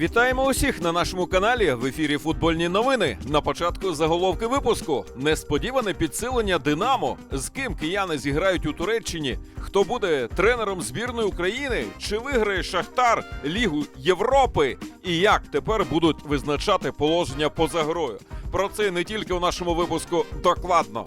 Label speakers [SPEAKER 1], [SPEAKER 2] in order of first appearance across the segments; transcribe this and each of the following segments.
[SPEAKER 1] Вітаємо усіх на нашому каналі в ефірі Футбольні новини. На початку заголовки випуску несподіване підсилення Динамо. З ким кияни зіграють у Туреччині? Хто буде тренером збірної України? Чи виграє Шахтар Лігу Європи? І як тепер будуть визначати положення поза грою? Про це не тільки у нашому випуску докладно.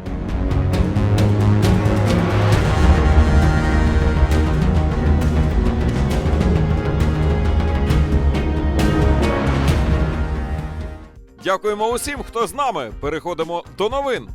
[SPEAKER 1] Дякуємо усім, хто з нами. Переходимо до новин.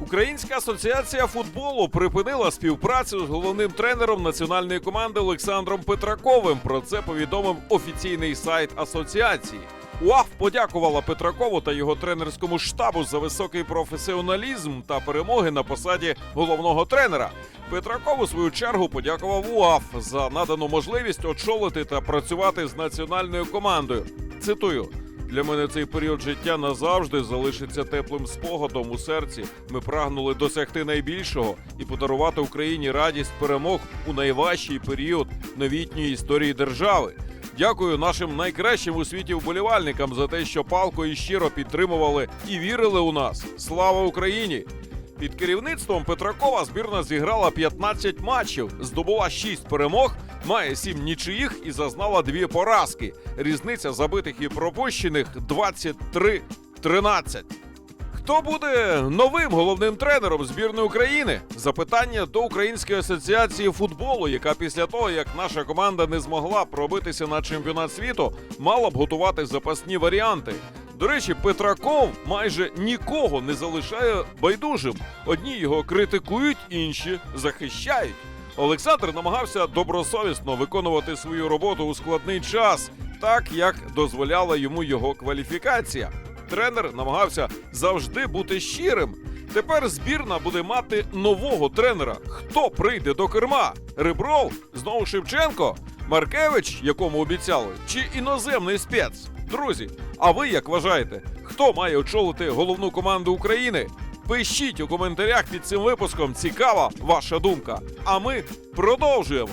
[SPEAKER 1] Українська асоціація футболу припинила співпрацю з головним тренером національної команди Олександром Петраковим. Про це повідомив офіційний сайт асоціації. УАФ подякувала Петракову та його тренерському штабу за високий професіоналізм та перемоги на посаді головного тренера. Петраков у свою чергу подякував УАФ за надану можливість очолити та працювати з національною командою. Цитую. Для мене цей період життя назавжди залишиться теплим спогадом у серці. Ми прагнули досягти найбільшого і подарувати Україні радість перемог у найважчий період новітньої історії держави. Дякую нашим найкращим у світі вболівальникам за те, що палко і щиро підтримували і вірили у нас. Слава Україні! Під керівництвом Петракова збірна зіграла 15 матчів, здобула 6 перемог, має 7 нічиїх і зазнала 2 поразки. Різниця забитих і пропущених 23-13. Хто буде новим головним тренером збірної України? Запитання до Української асоціації футболу, яка після того, як наша команда не змогла пробитися на чемпіонат світу, мала б готувати запасні варіанти. До речі, Петраков майже нікого не залишає байдужим. Одні його критикують, інші захищають. Олександр намагався добросовісно виконувати свою роботу у складний час, так як дозволяла йому його кваліфікація. Тренер намагався завжди бути щирим. Тепер збірна буде мати нового тренера. Хто прийде до керма? Рибров? Знову Шевченко? Маркевич, якому обіцяли, чи іноземний спец? Друзі, а ви як вважаєте, хто має очолити головну команду України? Пишіть у коментарях під цим випуском. Цікава ваша думка. А ми продовжуємо.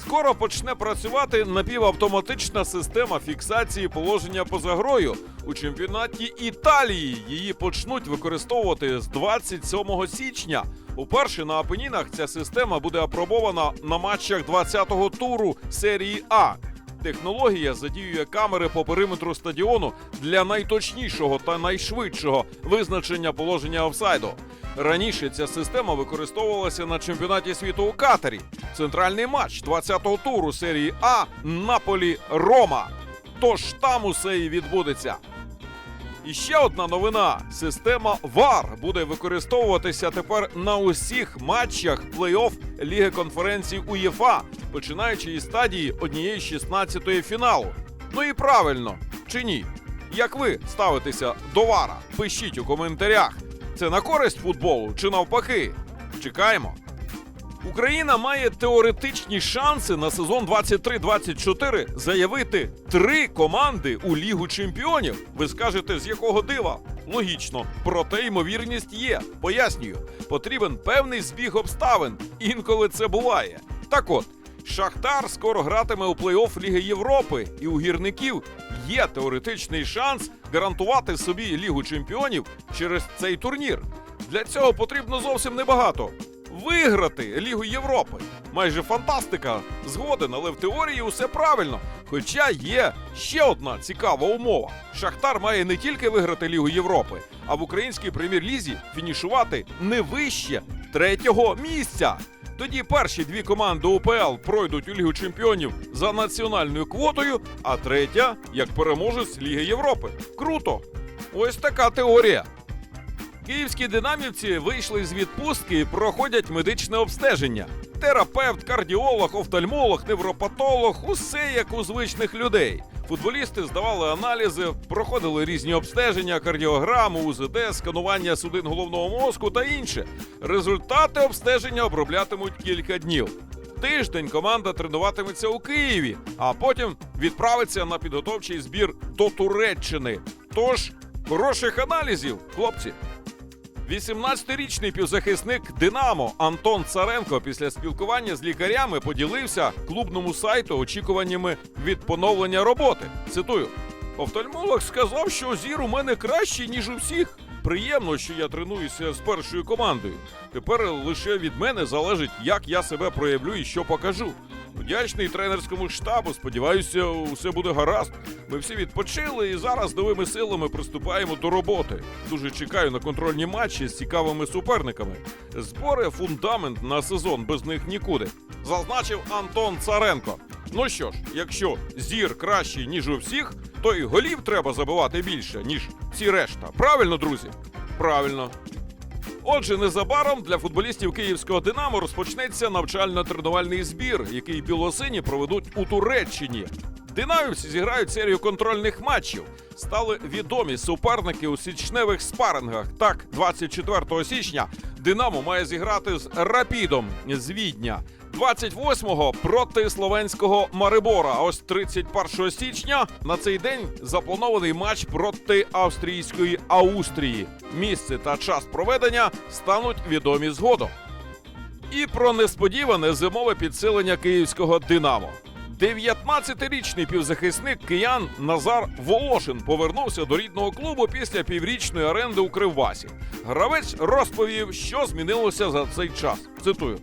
[SPEAKER 1] Скоро почне працювати напівавтоматична система фіксації положення поза грою. У чемпіонаті Італії її почнуть використовувати з 27 січня. Уперше на Апенінах ця система буде апробована на матчах 20-го туру серії А. Технологія задіює камери по периметру стадіону для найточнішого та найшвидшого визначення положення офсайду. Раніше ця система використовувалася на чемпіонаті світу у Катарі. Центральний матч 20-го туру серії А Наполі Рома. Тож там усе і відбудеться. І ще одна новина: система VAR буде використовуватися тепер на усіх матчах плей-офф Ліги конференцій УЄФА, починаючи із стадії однієї 16-ї фіналу. Ну і правильно, чи ні? Як ви ставитеся до вара? Пишіть у коментарях. Це на користь футболу чи навпаки? Чекаємо. Україна має теоретичні шанси на сезон 23-24 заявити три команди у Лігу чемпіонів. Ви скажете, з якого дива? Логічно, проте ймовірність є. Пояснюю, потрібен певний збіг обставин. Інколи це буває. Так от, Шахтар скоро гратиме у плей-офф Ліги Європи, і у гірників є теоретичний шанс гарантувати собі Лігу чемпіонів через цей турнір. Для цього потрібно зовсім небагато. Виграти Лігу Європи. Майже фантастика. Згоден, але в теорії усе правильно. Хоча є ще одна цікава умова: Шахтар має не тільки виграти Лігу Європи, а в українській прем'єр-лізі фінішувати не вище третього місця. Тоді перші дві команди УПЛ пройдуть у Лігу Чемпіонів за національною квотою, а третя як переможець Ліги Європи. Круто! Ось така теорія. Київські динамівці вийшли з відпустки і проходять медичне обстеження. Терапевт, кардіолог, офтальмолог, невропатолог усе як у звичних людей. Футболісти здавали аналізи, проходили різні обстеження, кардіограму, УЗД, сканування судин головного мозку та інше. Результати обстеження оброблятимуть кілька днів. Тиждень команда тренуватиметься у Києві, а потім відправиться на підготовчий збір до Туреччини. Тож, хороших аналізів, хлопці. 18-річний півзахисник Динамо Антон Царенко після спілкування з лікарями поділився клубному сайту очікуваннями від поновлення роботи. Цитую: офтальмолог сказав, що зір у мене кращий, ніж у всіх. Приємно, що я тренуюся з першою командою. Тепер лише від мене залежить, як я себе проявлю і що покажу. Вдячний тренерському штабу. Сподіваюся, усе буде гаразд. Ми всі відпочили і зараз новими силами приступаємо до роботи. Дуже чекаю на контрольні матчі з цікавими суперниками. Збори фундамент на сезон без них нікуди. Зазначив Антон Царенко. Ну що ж, якщо зір кращий, ніж у всіх, то й голів треба забивати більше, ніж ці решта. Правильно, друзі? Правильно. Отже, незабаром для футболістів київського Динамо розпочнеться навчально-тренувальний збір, який білосині проведуть у Туреччині. Динамівці зіграють серію контрольних матчів. Стали відомі суперники у січневих спарингах. Так, 24 січня Динамо має зіграти з Рапідом з Відня. 28-го проти словенського Марибора. А ось 31 січня на цей день запланований матч проти австрійської Аустрії. Місце та час проведення стануть відомі згодом. І про несподіване зимове підсилення київського Динамо. 19-річний півзахисник киян Назар Волошин повернувся до рідного клубу після піврічної оренди у Кривбасі. Гравець розповів, що змінилося за цей час. Цитую.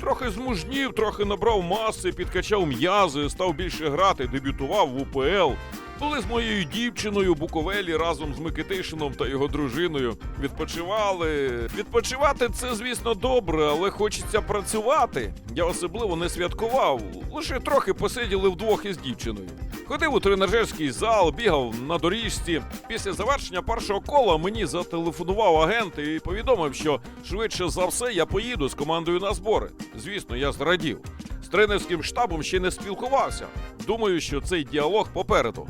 [SPEAKER 1] Трохи змужнів, трохи набрав маси, підкачав м'язи, став більше грати, дебютував в УПЛ. Були з моєю дівчиною Буковелі разом з Микитишином та його дружиною. Відпочивали. Відпочивати це, звісно, добре, але хочеться працювати. Я особливо не святкував, лише трохи посиділи вдвох із дівчиною. Ходив у тренажерський зал, бігав на доріжці. Після завершення першого кола мені зателефонував агент і повідомив, що швидше за все я поїду з командою на збори. Звісно, я зрадів. З тренерським штабом ще не спілкувався. Думаю, що цей діалог попереду.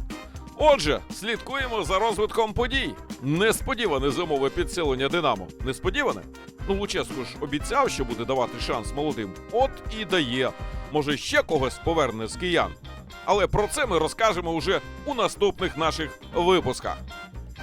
[SPEAKER 1] Отже, слідкуємо за розвитком подій. Несподіване зимове підсилення Динамо. Несподіване? Ну, Луческу ж обіцяв, що буде давати шанс молодим. От і дає. Може, ще когось поверне з киян. Але про це ми розкажемо уже у наступних наших випусках.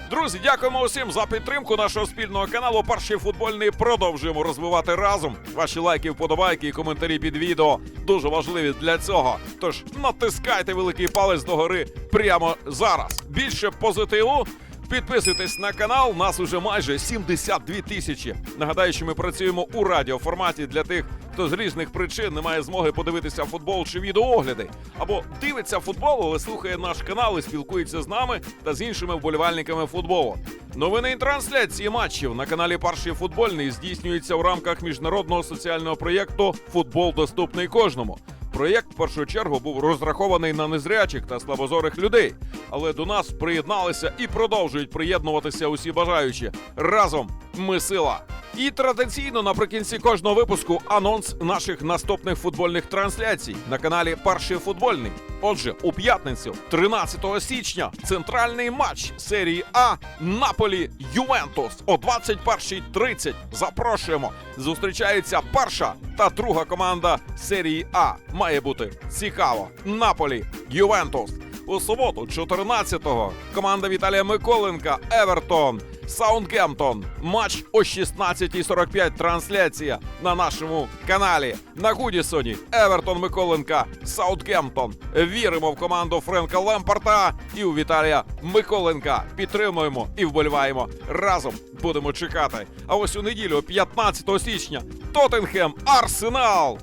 [SPEAKER 1] Друзі, дякуємо усім за підтримку нашого спільного каналу. Перший футбольний продовжуємо розвивати разом. Ваші лайки, вподобайки і коментарі під відео дуже важливі для цього. Тож натискайте великий палець догори прямо зараз. Більше позитиву. Підписуйтесь на канал, нас уже майже 72 тисячі. Нагадаю, що ми працюємо у радіоформаті для тих, хто з різних причин не має змоги подивитися футбол чи відеоогляди, або дивиться футбол, але слухає наш канал і спілкується з нами та з іншими вболівальниками футболу. Новини і трансляції матчів на каналі Перший футбольний здійснюються в рамках міжнародного соціального проєкту Футбол доступний кожному. Проєкт в першу чергу був розрахований на незрячих та слабозорих людей, але до нас приєдналися і продовжують приєднуватися усі бажаючі. Разом ми сила. І традиційно наприкінці кожного випуску анонс наших наступних футбольних трансляцій на каналі Перший футбольний. Отже, у п'ятницю, 13 січня, центральний матч серії А Наполі Ювентус о 21.30. Запрошуємо. Зустрічається перша та друга команда серії А. Має бути цікаво. Наполі Ювентус. У суботу, 14-го, команда Віталія Миколенка Евертон. Саундгемптон. Матч о 16.45. Трансляція на нашому каналі. На Гудісоні. Евертон Миколенка. Саутгемптон. Віримо в команду Френка Лемпарта і у Віталія Миколенка. Підтримуємо і вболіваємо. Разом будемо чекати. А ось у неділю, 15 січня, Тоттенхем Арсенал.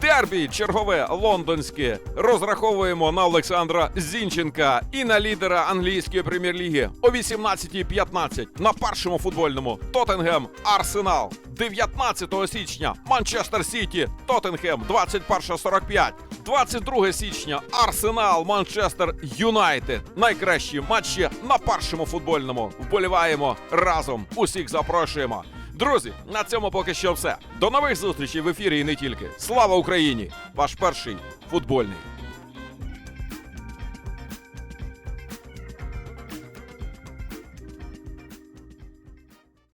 [SPEAKER 1] Дербі чергове лондонське. Розраховуємо на Олександра Зінченка і на лідера англійської прем'єр-ліги о 18.15 на першому футбольному Тоттенгем Арсенал. 19 січня Манчестер Сіті, Тоттенхем 21.45. 22 січня Арсенал, Манчестер Юнайтед. Найкращі матчі на першому футбольному. Вболіваємо разом. Усіх запрошуємо. Друзі, на цьому поки що все. До нових зустрічей в ефірі і не тільки. Слава Україні! Ваш перший футбольний.